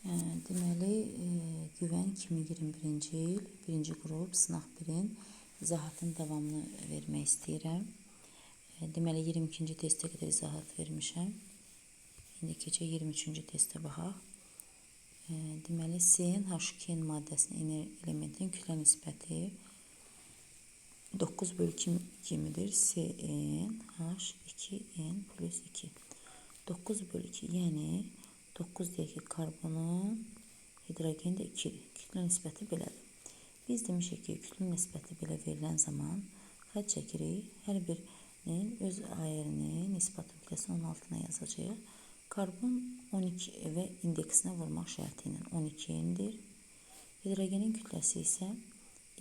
Ə, Deməli, ə, Güvən 2021-ci il 1-ci qrup sınaq 1-in izahatının davamını vermək istəyirəm. Ə, Deməli, 22-ci testə qədər izahat vermişəm. İndi keçək 23-cü testə baxaq. Ə, Deməli, C-nin H2 maddəsinin elementin kütlə nisbəti 9 bölü 2 kimidir. CN H2N plus 2. 9 bölü 2 yəni 9 deyək ki, karbonun hidrogen də 2-dir. Kütlə nisbəti belədir. Biz demişik ki, kütlə nisbəti belə verilən zaman xətt çəkirik. Hər birinin öz ayərini nisbat kütləsi 16-na yazacağıq. Karbon 12 və indeksinə vurmaq şərti ilə 12-dir. Hidrogenin kütləsi isə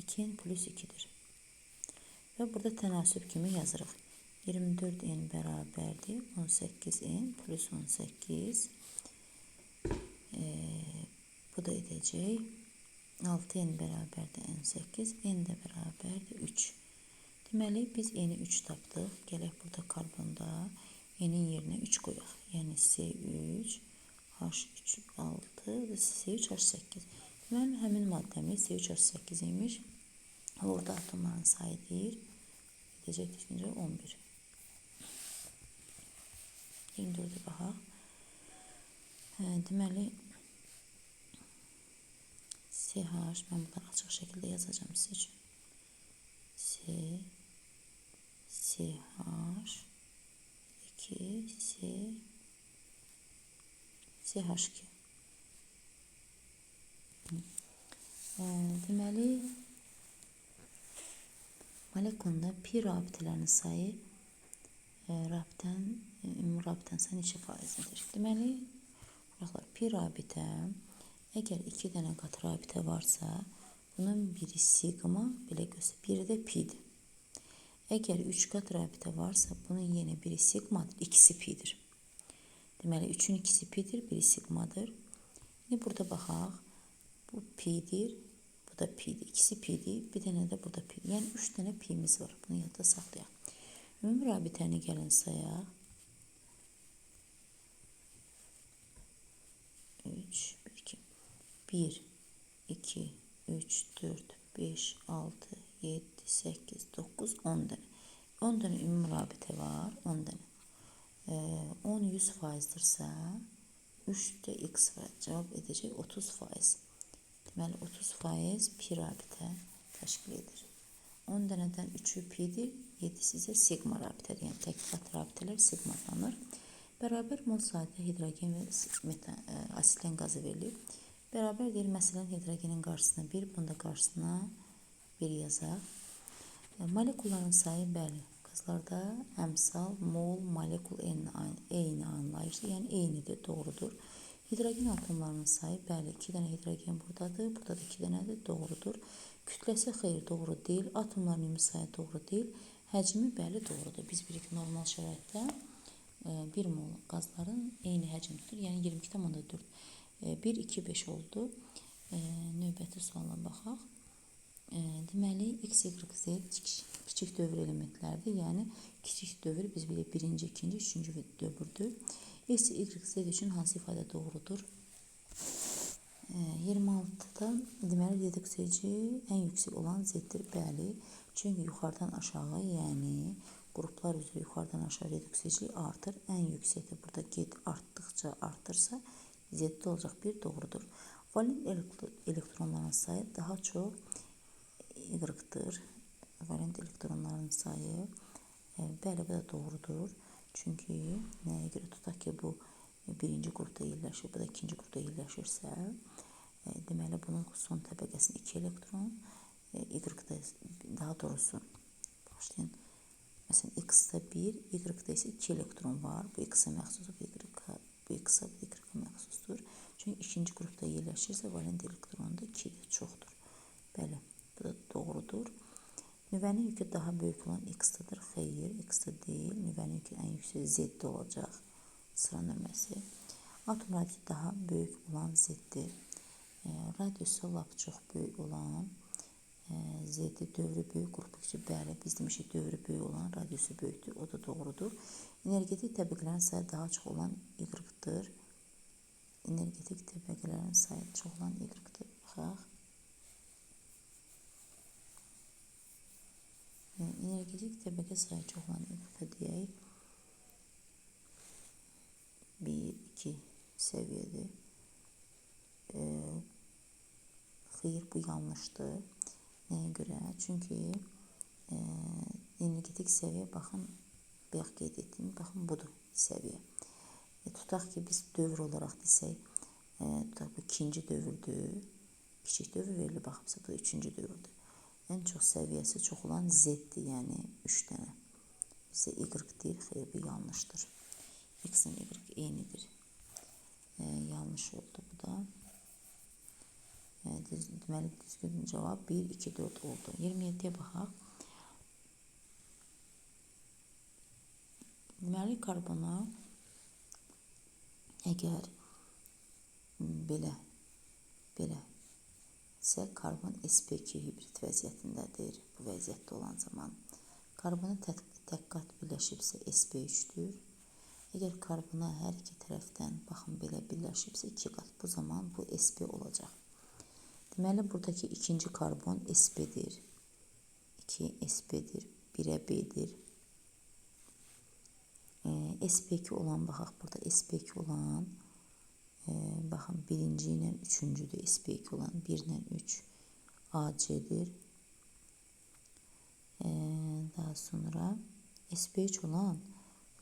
2n plus 2-dir. Və burada tənasüb kimi yazırıq. 24n bərabərdir 18n plus 18. E, bu da edəcək 6n bərabərdir 18, n də bərabərdir 3. Deməli, biz n-i 3 tapdıq. Gələk burada karbonda n-in yerinə 3 qoyaq. Yəni C3, H3, 6, C3, H8. Deməli, həmin maddəmiz C3, H8 imiş. Orada atomların sayı deyir. Edəcək düşüncə 11. 24-ə baxaq. Deməli CH mən bunları açıq şəkildə yazacağım sizə üçün. C CH 2 C CH2 Ə, deməli molekulunda pi rabitələrinin sayı ə, rabitən ümumi rabitənin sayı neçə faizidir? Deməli, uşaqlar pi rabitə əgər 2 dənə qat rabitə varsa, bunun biri siqma, belə göstər, biri də pidir. Əgər 3 qat rabitə varsa, bunun yenə biri siqmadır, ikisi pidir. Deməli, 3-ün ikisi pidir, biri siqmadır. İndi burada baxaq. Bu pidir, bu da pidir. İkisi pidir, bir dənə də burada pidir. Yəni 3 dənə pimiz var. Bunu yadda saxlayaq. Ümumi rabitəni gəlin sayaq. 3, 1, 2, 1, 2, 3, 4, 5, 6, 7, 8, 9, 10 dənə. 10 dənə ümumi rabitə var, 10 dənə. Ee, 10 100 faizdirsə, 3 də x var. Cavab edəcək 30 faiz. Deməli 30 faiz pi rabitə təşkil edir. 10 dənədən 3-ü pidir, 7-si isə siqma rabitədir. Yəni tək qat rabitələr siqmalanır. Bərabər mol sayda hidrogen və metan, ə, asetin qazı verilir. Bərabər deyir, məsələn, hidrogenin qarşısına 1, bunda qarşısına 1 yazaq. E, Molekulların sayı bəli, qazlarda əmsal, mol, molekul eyni, eyni anlayışdır. Yəni eynidir, doğrudur. Hidrogen atomlarının sayı bəli, 2 dənə hidrogen buradadır, burada da 2 dənədir, doğrudur. Kütləsi xeyr, doğru deyil. Atomların ümumi sayı doğru deyil. Həcmi bəli, doğrudur. Biz bilirik normal şəraitdə 1 mol qazların eyni həcm tutur. Yəni 22,4. 1 2 5 oldu. E, Növbəti suala baxaq. E, Deməli x, y, z kiçik dövr elementlərdir. Yəni kiçik dövr biz bilirik birinci, ikinci, üçüncü dövrdür. X, y, z üçün hansı ifadə doğrudur? 26-da deməli deduksici ən yüksək olan z-dir. Bəli. Çünki yuxarıdan aşağı, yəni qruplar üzrə yuxarıdan aşağı reduksiyicilik artır. Ən yüksəkdə burada get artdıqca artırsa z-də olacaq bir doğrudur. Valent elektronların sayı daha çox y-dir. Valent elektronların sayı bəli bu da doğrudur. Çünki nəyə görə tutaq ki, bu birinci qrupda yerləşir, bu da ikinci qrupda yerləşirsə, deməli bunun son təbəqəsində 2 elektron, y-də daha doğrusu başlayın. Məsələn, x-də 1, y-də isə 2 elektron var. Bu x-ə məxsusdur, bu y-ə, bu x-ə, bu. Çünki ikinci qrupda yerləşirsə, valent elektron da 2-dir, çoxdur. Bəli, bu da doğrudur. Nüvənin yükü daha böyük olan x-dədir. Xeyr, deyil. Nüvənin yükü ən yüksək z-də olacaq. Sıra nömrəsi. Atom radiusu daha böyük olan z-dir. E, radiusu lap çox böyük olan Z-də dövrü böyük qrup üçün bəli, biz demişik dövrü böyük olan radiusu böyükdür. O da doğrudur. Energetik təbəqələrin sayı daha çox olan Y-dir. Energetik təbəqələrin sayı çoxlan y-dir. Baxaq. Energetik təbəqə sayı çoxlan y deyək. 1, 2 səviyyədir. E, xeyr, bu yanlışdır. Nəyə görə? Çünki e, energetik səviyyə baxın, bayaq qeyd etdiyim, baxın budur səviyyə. E, tutaq ki, biz dövr olaraq desək, e, tutaq bu ikinci dövrdür. Kiçik dövr verilir, baxımsa bu üçüncü dövrdür. Ən çox səviyyəsi çox olan Z-dir, yəni 3 dənə. Bizə Y deyir, xeyr, bu yanlışdır. X-in Y eynidir. E, yanlış oldu bu da. E, düz, deməli, düzgün cavab 1, 2, 4 oldu. 27-yə baxaq. Deməli, karbona Əgər belə belə isə karbon sp2 hibrid vəziyyətindədir. Bu vəziyyətdə olan zaman karbona tək, tək qat birləşibsə sp3-dür. Əgər karbona hər iki tərəfdən baxın belə birləşibsə 2 qat. Bu zaman bu sp olacaq. Deməli buradakı ikinci karbon sp-dir. 2 sp-dir. 1-ə B-dir. E, SP2 olan baxaq burada SP2 olan e, baxın birinci ilə üçüncüdür SP2 olan 1 ilə 3 AC-dir. E, daha sonra SP3 olan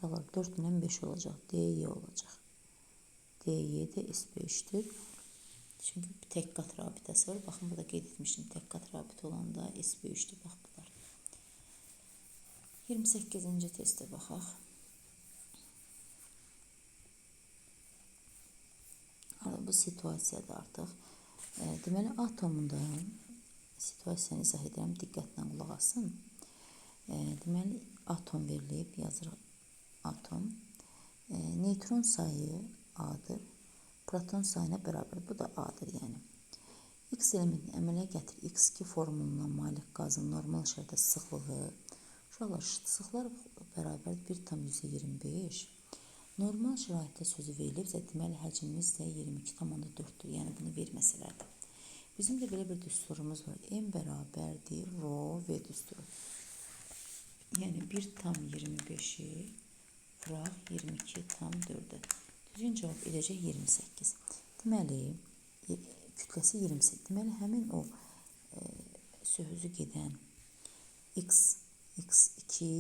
buralar 4 ilə 5 olacaq. DY olacaq. DY də SP3'dür. Çünki tək qat rabitəsi var. Baxın burada qeyd etmişdim. Tək qat rabitə olanda SP3'dür. Bax bunlar. 28-ci testə baxaq. Bu situasiyada artıq e, deməli atomda situasiyanı izah edirəm, diqqətlə qulaq asın. E, deməli atom verilib, yazırıq atom. E, neytron sayı A-dır. Proton sayına bərabər. Bu da A-dır, yəni. X elementini əmələ gətir. X2 formuluna malik qazın normal şərtdə sıxlığı. Uşaqlar, sıxlar bərabər 1,25 Normal şəraitdə sözü verilibsə, deməli həcmimiz də 22,4-dür. Yəni bunu verməsələr də. Bizim də belə bir düsturumuz var. M bərabərdir rho V düsturu. Yəni 1,25-i vuraq 22,4-ə. Düzgün cavab edəcək 28. Deməli, kütləsi 28. Deməli, həmin o e, sözü gedən x, x2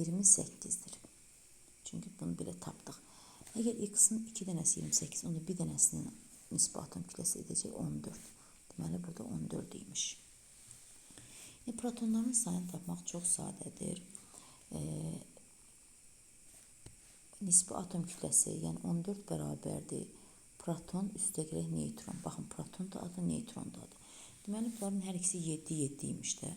28-dir. Çünkü bunu belə tapdıq. Əgər x-in 2 dənəsi 28, onda bir dənəsinin nisbi atom kütləsi edəcək 14. Deməli, burada 14 imiş. E, protonların sayını tapmaq çox sadədir. E, nisbi atom kütləsi, yəni 14 bərabərdir. Proton üstəgələk neytron. Baxın, proton da adı, neytron da adı. Deməli, bunların hər ikisi 7, 7 imiş də.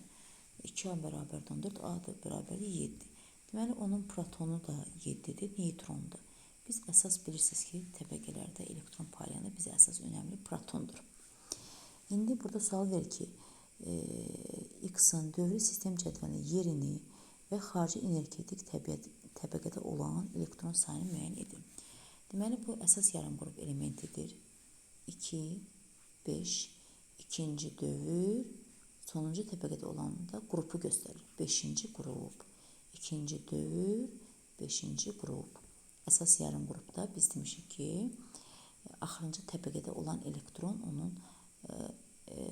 2A bərabərdir 14, A da bərabərdir 7. Deməli onun protonu da 7-dir, neutrondur. Biz əsas bilirsiniz ki, təbəqələrdə elektron paylayanı bizə əsas önəmli protondur. İndi burada sual verir ki, e, X-in dövri sistem cədvəlinin yerini və xarici energetik təbiət, təbəqədə olan elektron sayını müəyyən edin. Deməli, bu əsas yarımqrup elementidir. 2, 5, ikinci dövr, sonuncu təbəqədə olanda qrupu göstərir. 5-ci qrup ikinci dövr, beşinci qrup. Əsas yarım qrupda biz demişik ki, axırıncı təbəqədə olan elektron onun e, e,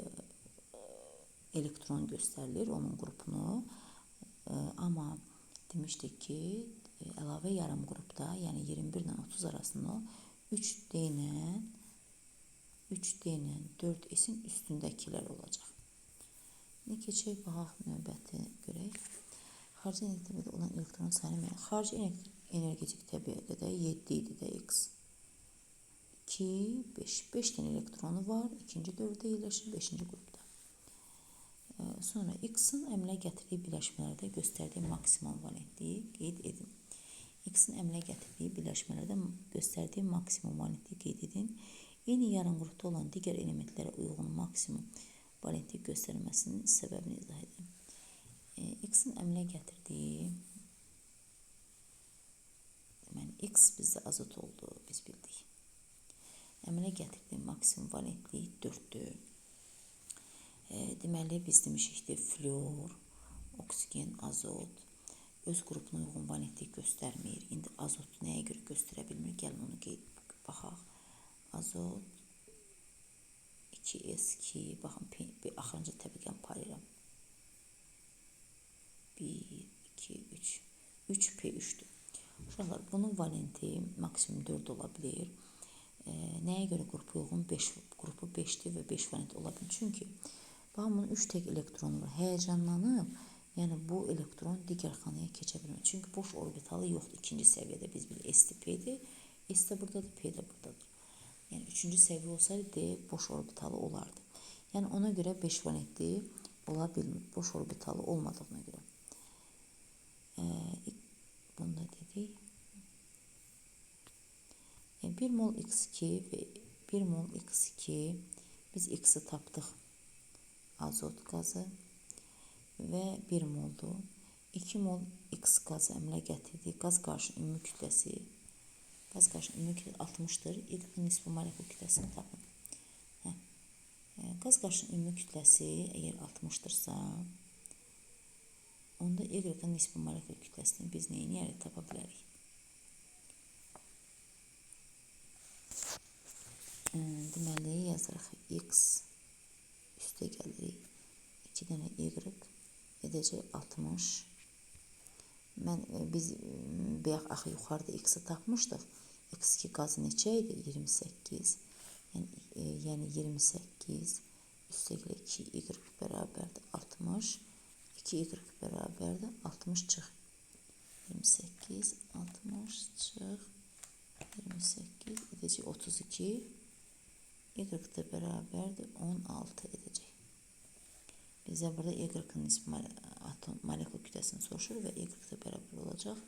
elektron göstərilir, onun qrupunu. E, amma demişdik ki, e, əlavə yarım qrupda, yəni 21 ilə 30 arasında 3D ilə 3D ilə 4S-in üstündəkilər olacaq. İndi keçək baxaq növbəti görək. Xarici energetik olan elektron sayını müəyyən. Xarici energetik təbəqədə 7 idi də x. 2, 5. 5 dənə elektronu var. İkinci dövrdə yerləşir 5-ci qrupda. Sonra x-in əmələ gətirdiyi birləşmələrdə göstərdiyi maksimum valentliyi qeyd edin. X-in əmələ gətirdiyi birləşmələrdə göstərdiyi maksimum valentliyi qeyd edin. Eyni yarım qrupda olan digər elementlərə uyğun maksimum valentlik göstərilməsinin səbəbini izah edin. X-in əmələ gətirdiyi deməli X bizdə azot oldu, biz bildik. Əmələ gətirdim maksimum valentliyi 4-dür. E, deməli biz demişikdi fluor, oksigen, azot öz qrupuna uyğun valentlik göstərmir. İndi azot nəyə görə göstərə bilmir? Gəlin onu qeyd baxaq. Azot 2S2 baxın bir axırıncı təbəqəni parayıram. 1 2 3 3 P3'dür. Uşaqlar bunun valenti maksimum 4 ola bilər. E, nəyə görə qrupa uyğun 5 qrupu 5-dir və 5 valent ola bilər. Çünki bunun 3 tək elektronu var. Həyəcanlanıb, yəni bu elektron digər xanaya keçə bilmir. Çünki boş orbitalı yoxdur. İkinci səviyyədə biz bilir S P-dir. S də buradadır, P də buradadır. Yəni üçüncü səviyyə olsaydı D boş orbitalı olardı. Yəni ona görə 5 valentli ola bilmir. Boş orbitalı olmadığına görə. Ee, da dedik. E, 1 mol x2 ve 1 mol x2 biz x'i tapdıq. Azot qazı və 1 moldu. 2 mol x qazı əmələ gətirdik. Qaz qarşının ümumi kütləsi qaz qarşının ümumi kütləsi 60-dır. Y-nin nisbi molekul kütləsini tapın. Hə. E, Qaz qarşının ümumi kütləsi əgər 60-dırsa, onda Y-ın nisbi molekul kütləsini biz nə edərik? Tapa bilərik. Deməli yazırıq x üstə gəlirik. 2 dənə y edəcək 60. Mən biz e, bayaq axı yuxarıda x-i tapmışdıq. x2 qazı neçə idi? 28. Yəni yəni 28 üstəgələ 2y bərabərdir 60. 2y bərabərdir 60 çıx. 28 60 çıx. 28 edəcək 32. Y də bərabərdir 16 edəcək. Bizə burada Y-ın nisbi mole- atom molekul kütləsini soruşur və Y də bərabər olacaq